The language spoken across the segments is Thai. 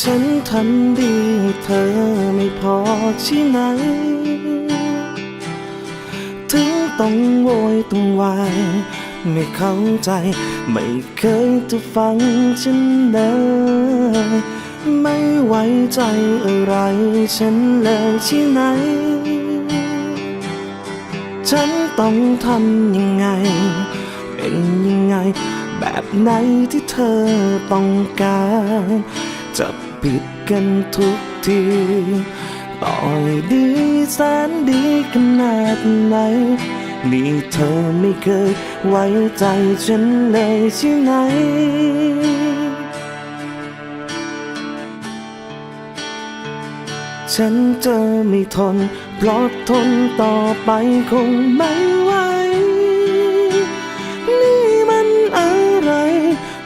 ฉันทำดีเธอไม่พอใช่ไหมถึงต้องโวยต้องวายไม่เข้าใจ ไม่เคยจะฟังฉันเลยไม่ไว้ใจอะไรฉันเลยใช่ไหมฉันต้องทำยังไง เป็นยังไง แบบไหนที่เธอต้องการ จะผิดกันทุกทีต่อยดีแสนดีขนาดไหน นี่เธอไม่เคยไว้ใจฉันเลยใช่ไหมฉันจะไม่ทน เพราะทนต่อไปคงไม่ไหว นี่มันอะไร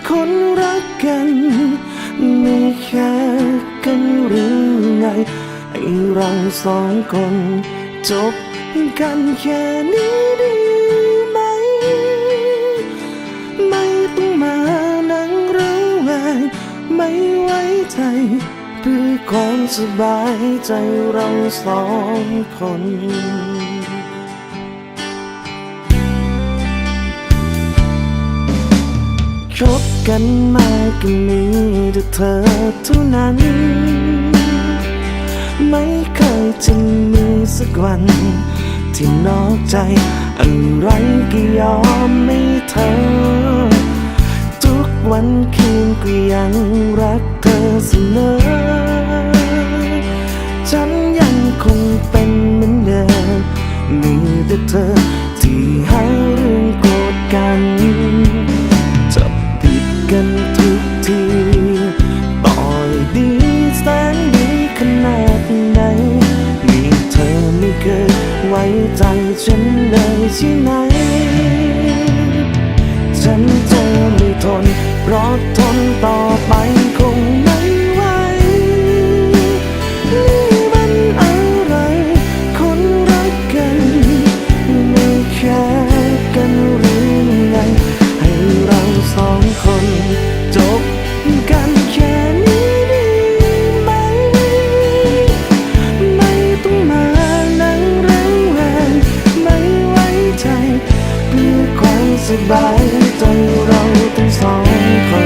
คนรักกัน ไม่แค่กันหรือไงให้เราสองคนจบกันแค่นี้ดีไหม ไม่ต้องมานั่งระแวงไม่ไว้ใจเพื่อความสบายใจเราสองคนคบ กันมาก็มีแต่เธอเท่านั้น ไม่เคยจะมีสักวัน ที่นอกใจอะไรก็ยอมไม่เธอ ทุกวันคืนก็ยังรักเธอเสมอ ฉันยังคงเป็นเหมือนเดิมมีแต่เธอ ไว้ใจฉันเลยใช่ไหม ฉันจะไม่ทนเพราะทนต่อไป สบายใจเราทั้งสองคน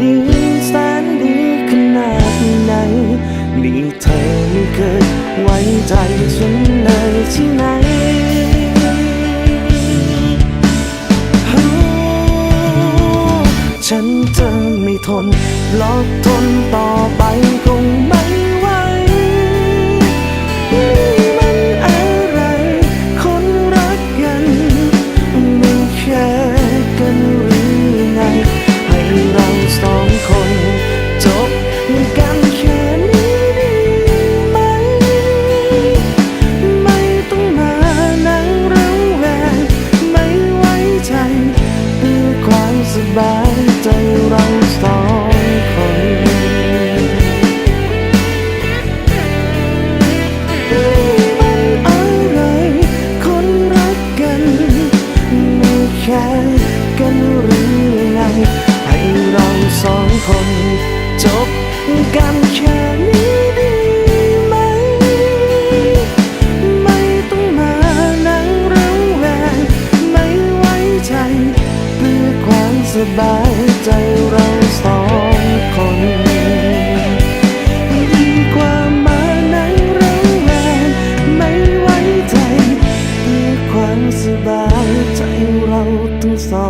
ดีแสนดีขนาดไหน มีเธอไม่เคยไว้ใจฉันเลยที่ไหนฉันจะไม่ทนหลอกทนต่อไปคง สบาย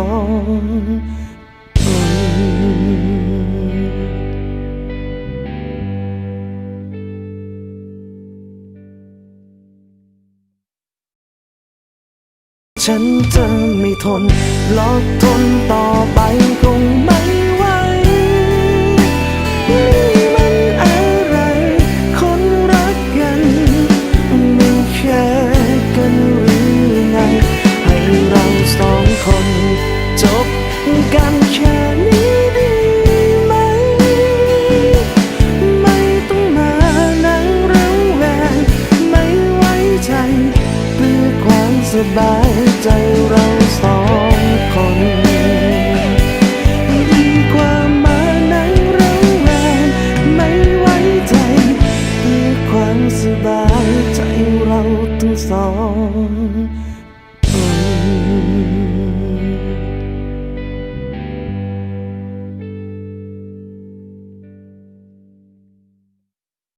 ทั้งสองคนฉันจะไม่ทนหลอกทนต่อไปคงไม่ 梦